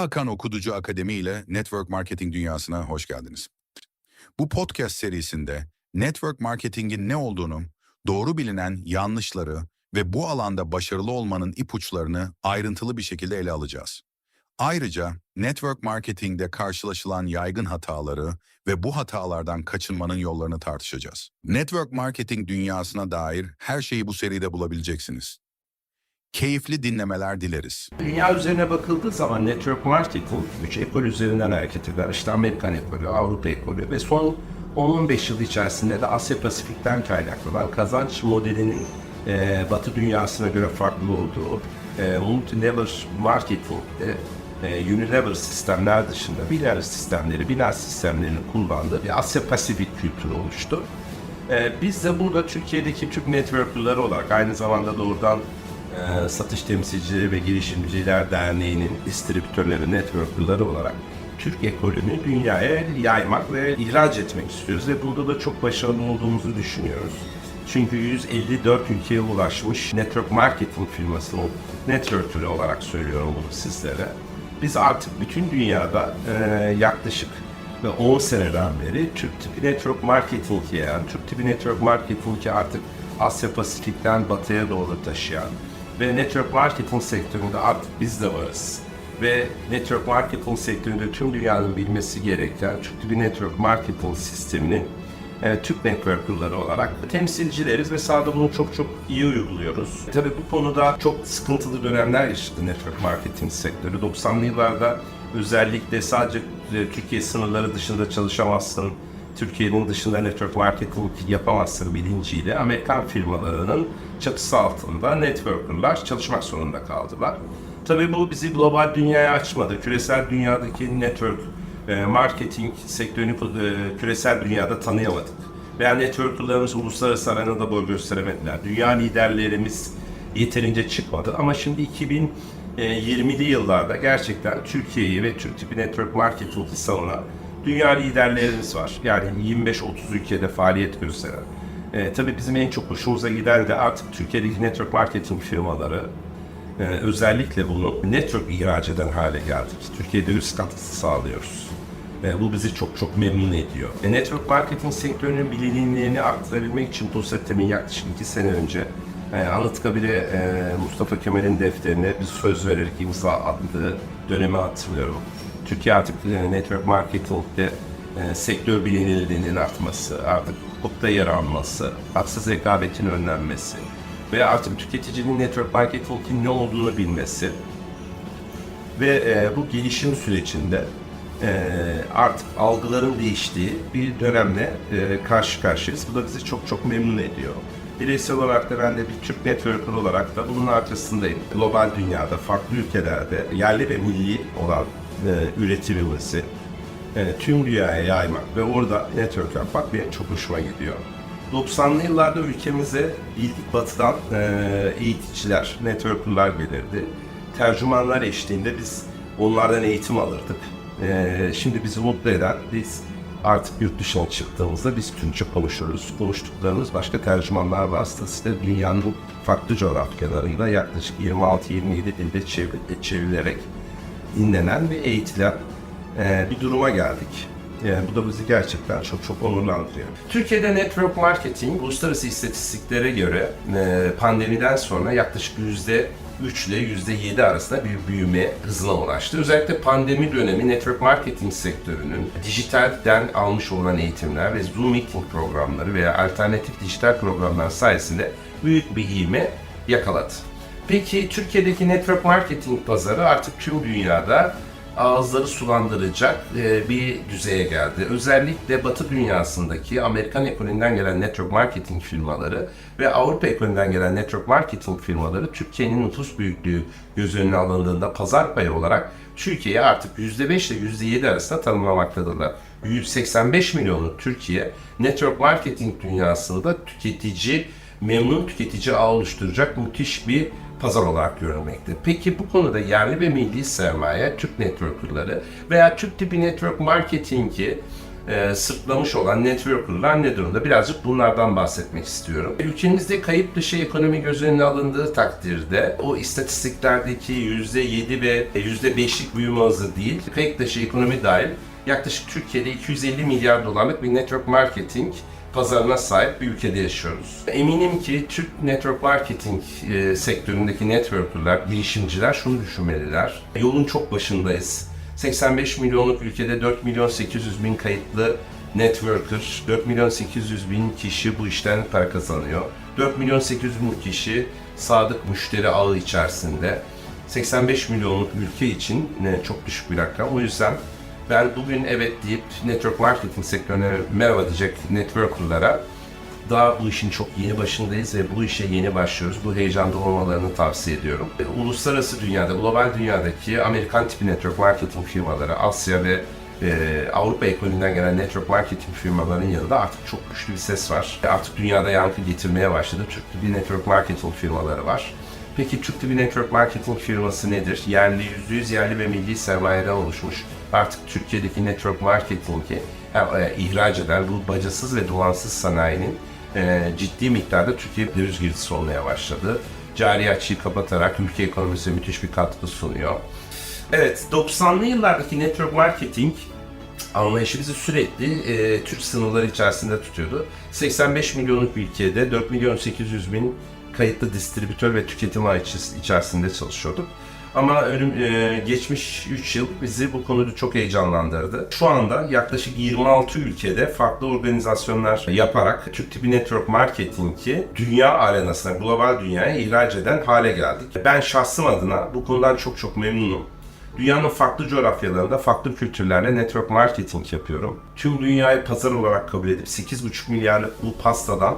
Hakan Okuducu Akademi ile Network Marketing dünyasına hoş geldiniz. Bu podcast serisinde network marketingin ne olduğunu, doğru bilinen yanlışları ve bu alanda başarılı olmanın ipuçlarını ayrıntılı bir şekilde ele alacağız. Ayrıca network marketingde karşılaşılan yaygın hataları ve bu hatalardan kaçınmanın yollarını tartışacağız. Network marketing dünyasına dair her şeyi bu seride bulabileceksiniz. Keyifli dinlemeler dileriz. Dünya üzerine bakıldığı zaman network marketing üç ekol üzerinden hareket eder. İşte Amerikan ekolü, Avrupa ekolü ve son 10-15 yıl içerisinde de Asya Pasifik'ten kaynaklanan kazanç modelinin e, Batı dünyasına göre farklı olduğu e, multi-level marketingde e, unilever sistemler dışında biner sistemleri, biner sistemlerini kullandığı bir Asya Pasifik kültürü oluştu. E, biz de burada Türkiye'deki Türk network'ları olarak aynı zamanda doğrudan e, Satış Temsilcileri ve Girişimciler Derneği'nin distribütörleri, network'ları olarak Türk ekolünü dünyaya yaymak ve ihraç etmek istiyoruz ve burada da çok başarılı olduğumuzu düşünüyoruz. Çünkü 154 ülkeye ulaşmış network marketing firmasının network'leri olarak söylüyorum bunu sizlere. Biz artık bütün dünyada e, yaklaşık ve 10 seneden beri Türk tipi network marketing'i yani Türk tipi network marketing'i artık Asya Pasifik'ten batıya doğru taşıyan ve network marketing sektöründe artık biz de varız. Ve network marketing sektöründe tüm dünyanın bilmesi gereken Türk tipi network marketing sisteminin e, Türk networkerları olarak temsilcileriz ve sahada bunu çok çok iyi uyguluyoruz. Tabii bu konuda çok sıkıntılı dönemler yaşadı network marketing sektörü. 90'lı yıllarda özellikle sadece e, Türkiye sınırları dışında çalışamazsın, Türkiye'nin dışında network marketing yapamazsın bilinciyle Amerikan firmalarının çatısı altında networkerlar çalışmak zorunda kaldılar. Tabii bu bizi global dünyaya açmadı. Küresel dünyadaki network e, marketing sektörünü e, küresel dünyada tanıyamadık. Veya networkerlarımız uluslararası arenada boy gösteremediler. Dünya liderlerimiz yeterince çıkmadı ama şimdi 2020'li yıllarda gerçekten Türkiye'yi ve Türk tipi network marketing'i savunan dünya liderlerimiz var. Yani 25-30 ülkede faaliyet gösteren. E, tabii bizim en çok hoşumuza giden de artık Türkiye'deki network marketing firmaları e, özellikle bunu network ihraç eden hale geldik. Türkiye'de üst katkısı sağlıyoruz. Ve bu bizi çok çok memnun ediyor. E, network marketing sektörünün bilinirliğini arttırabilmek için bu sistemin yaklaşık iki sene önce e, Anıtkabir'e e, Mustafa Kemal'in defterine bir söz vererek imza attığı dönemi hatırlıyorum. Türkiye artık e, network marketing'de e, sektör bilinirliğinin artması, artık hukukta yer alması, haksız rekabetin önlenmesi ve artık tüketicinin network marketing'in ne olduğunu bilmesi ve e, bu gelişim sürecinde e, artık algıların değiştiği bir dönemle e, karşı karşıyayız. Bu da bizi çok çok memnun ediyor. Bireysel olarak da ben de bir Türk networker olarak da bunun arkasındayım. Global dünyada, farklı ülkelerde yerli ve milli olan e, üretimimizi e, tüm dünyaya yaymak ve orada network yapmak benim çok hoşuma gidiyor. 90'lı yıllarda ülkemize ilk batıdan e, eğiticiler, networkerlar gelirdi. Tercümanlar eşliğinde biz onlardan eğitim alırdık. E, şimdi bizi mutlu eden biz artık yurt dışına çıktığımızda biz Türkçe konuşuruz. Konuştuklarımız başka tercümanlar vasıtasıyla dünyanın farklı coğrafyalarında yaklaşık 26-27 dilde çevir- çevrilerek dinlenen ve eğitilen e, bir duruma geldik. Yani bu da bizi gerçekten çok çok onurlandırıyor. Türkiye'de network marketing uluslararası istatistiklere göre e, pandemiden sonra yaklaşık yüzde 3 ile yüzde 7 arasında bir büyüme hızına ulaştı. Özellikle pandemi dönemi network marketing sektörünün dijitalden almış olan eğitimler ve Zoom meeting programları veya alternatif dijital programlar sayesinde büyük bir ivme yakaladı. Peki Türkiye'deki network marketing pazarı artık tüm dünyada ağızları sulandıracak e, bir düzeye geldi. Özellikle Batı dünyasındaki Amerikan ekolünden gelen network marketing firmaları ve Avrupa ekolünden gelen network marketing firmaları Türkiye'nin nüfus büyüklüğü göz önüne alındığında pazar payı olarak Türkiye'yi artık %5 ile %7 arasında tanımlamaktadırlar. 185 milyonlu Türkiye network marketing dünyasında tüketici memnun tüketici ağ oluşturacak müthiş bir pazar olarak görülmekte. Peki bu konuda yerli ve milli sermaye, Türk networkerları veya Türk tipi network marketingi e, sırtlamış olan networker'lar ne durumda? Birazcık bunlardan bahsetmek istiyorum. Ülkemizde kayıp dışı ekonomi göz önüne alındığı takdirde o istatistiklerdeki %7 ve %5'lik büyüme hızı değil, kayıp dışı ekonomi dahil yaklaşık Türkiye'de 250 milyar dolarlık bir network marketing pazarına sahip bir ülkede yaşıyoruz. Eminim ki Türk network marketing e, sektöründeki networkerlar, girişimciler şunu düşünmeliler. Yolun çok başındayız. 85 milyonluk ülkede 4 milyon 800 bin kayıtlı networker, 4 milyon 800 bin kişi bu işten para kazanıyor. 4 milyon 800 bin kişi sadık müşteri ağı içerisinde. 85 milyonluk ülke için ne çok düşük bir rakam. O yüzden ben bugün evet deyip network marketing sektörüne merhaba diyecek networkerlara daha bu işin çok yeni başındayız ve bu işe yeni başlıyoruz. Bu heyecanda olmalarını tavsiye ediyorum. E, Uluslararası dünyada, global dünyadaki Amerikan tipi network marketing firmaları, Asya ve e, Avrupa ekolünden gelen network marketing firmaların yanında artık çok güçlü bir ses var. E, Artık dünyada yankı getirmeye başladı. Türk tipi network marketing firmaları var. Peki Türk tipi network marketing firması nedir? Yerli, %100 yerli ve milli sermayeden oluşmuş. Artık Türkiye'deki network marketingi e, ihraç eden bu bacasız ve dolansız sanayinin e, ciddi miktarda Türkiye döviz girdisi olmaya başladı. Cari açığı kapatarak ülke ekonomisine müthiş bir katkı sunuyor. Evet, 90'lı yıllardaki network marketing anlayışı bizi sürekli e, Türk sınırları içerisinde tutuyordu. 85 milyonluk bir ülkede 4 milyon 800 bin kayıtlı distribütör ve tüketim içi- içerisinde çalışıyorduk. Ama önüm, e, geçmiş 3 yıl bizi bu konuda çok heyecanlandırdı. Şu anda yaklaşık 26 ülkede farklı organizasyonlar yaparak Türk tipi network marketingi dünya arenasına, global dünyaya ihraç eden hale geldik. Ben şahsım adına bu konudan çok çok memnunum. Dünyanın farklı coğrafyalarında farklı kültürlerle network marketing yapıyorum. Tüm dünyayı pazar olarak kabul edip 8,5 milyarlık bu pastadan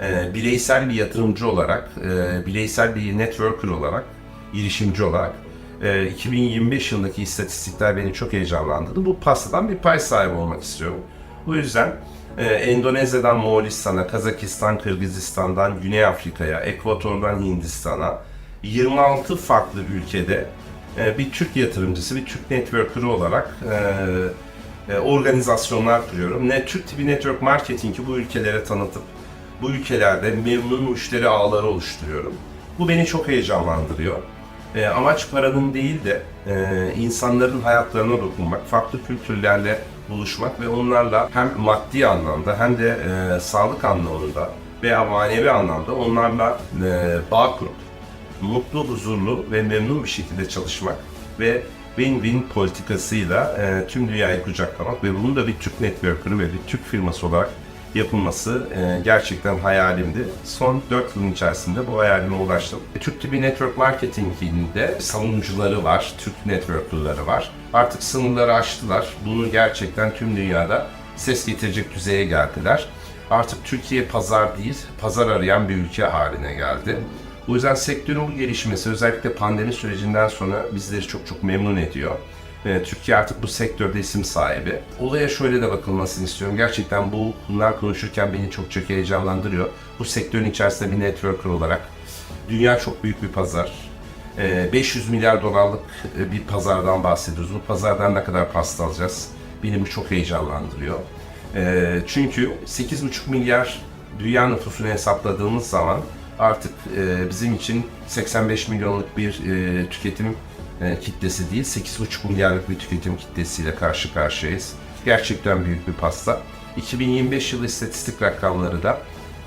e, bireysel bir yatırımcı olarak, e, bireysel bir networker olarak, girişimci olarak e, 2025 yılındaki istatistikler beni çok heyecanlandırdı. Bu pastadan bir pay sahibi olmak istiyorum. Bu yüzden e, Endonezya'dan Moğolistan'a, Kazakistan, Kırgızistan'dan Güney Afrika'ya, Ekvator'dan Hindistan'a 26 farklı ülkede e, bir Türk yatırımcısı, bir Türk networker olarak e, e, organizasyonlar kuruyorum. Ne Türk tipi network marketingi bu ülkelere tanıtıp bu ülkelerde memnun müşteri ağları oluşturuyorum. Bu beni çok heyecanlandırıyor. E, amaç paranın değil de e, insanların hayatlarına dokunmak, farklı kültürlerle buluşmak ve onlarla hem maddi anlamda hem de e, sağlık anlamında veya manevi anlamda onlarla e, bağ kurup mutlu, huzurlu ve memnun bir şekilde çalışmak ve win-win politikasıyla e, tüm dünyayı kucaklamak ve bunun da bir Türk networker'ı ve bir Türk firması olarak yapılması e, gerçekten hayalimdi. Son 4 yılın içerisinde bu hayalime ulaştım. E, Türk tipi network marketinginde savunucuları var, Türk networker'ları var. Artık sınırları aştılar. Bunu gerçekten tüm dünyada ses getirecek düzeye geldiler. Artık Türkiye pazar değil, pazar arayan bir ülke haline geldi. O yüzden sektörün bu gelişmesi özellikle pandemi sürecinden sonra bizleri çok çok memnun ediyor. Ve Türkiye artık bu sektörde isim sahibi. Olaya şöyle de bakılmasını istiyorum. Gerçekten bu bunlar konuşurken beni çok çok heyecanlandırıyor. Bu sektörün içerisinde bir networker olarak dünya çok büyük bir pazar. Ee, 500 milyar dolarlık e, bir pazardan bahsediyoruz. Bu pazardan ne kadar pasta alacağız? Beni bu çok heyecanlandırıyor. Ee, çünkü 8,5 milyar dünya nüfusunu hesapladığımız zaman artık e, bizim için 85 milyonluk bir e, tüketim e, kitlesi değil, 8,5 milyarlık bir tüketim kitlesiyle karşı karşıyayız. Gerçekten büyük bir pasta. 2025 yılı istatistik rakamları da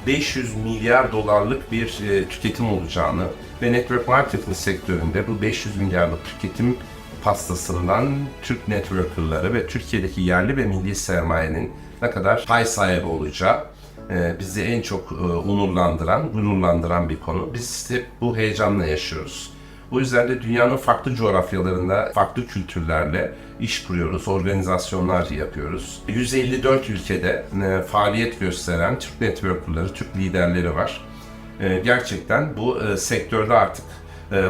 500 milyar dolarlık bir e, tüketim olacağını ve network marketing sektöründe bu 500 milyarlık tüketim pastasından Türk networkerları ve Türkiye'deki yerli ve milli sermayenin ne kadar pay sahibi olacağı e, bizi en çok e, onurlandıran, gururlandıran bir konu. Biz hep bu heyecanla yaşıyoruz. Bu yüzden de dünyanın farklı coğrafyalarında farklı kültürlerle iş kuruyoruz, organizasyonlar yapıyoruz. 154 ülkede e, faaliyet gösteren Türk networkerları, Türk liderleri var. E, gerçekten bu e, sektörde artık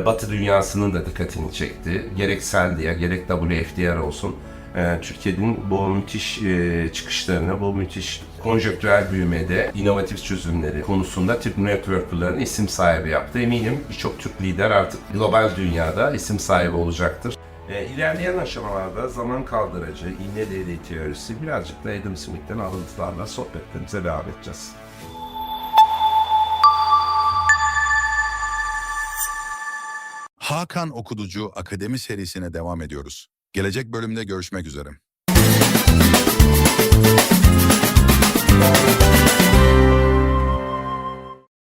Batı dünyasının da dikkatini çekti. Gerek Seldiye, gerek WFDR olsun. Ee, Türkiye'nin bu müthiş e, çıkışlarına, bu müthiş konjöktürel büyümede inovatif çözümleri konusunda Türk network'ların isim sahibi yaptı. Eminim birçok Türk lider artık global dünyada isim sahibi olacaktır. E, ilerleyen aşamalarda zaman kaldırıcı, inne değeri teorisi birazcık da Adam Smith'ten alıntılarla sohbetlerimize devam edeceğiz. Hakan Okuducu Akademi serisine devam ediyoruz. Gelecek bölümde görüşmek üzere.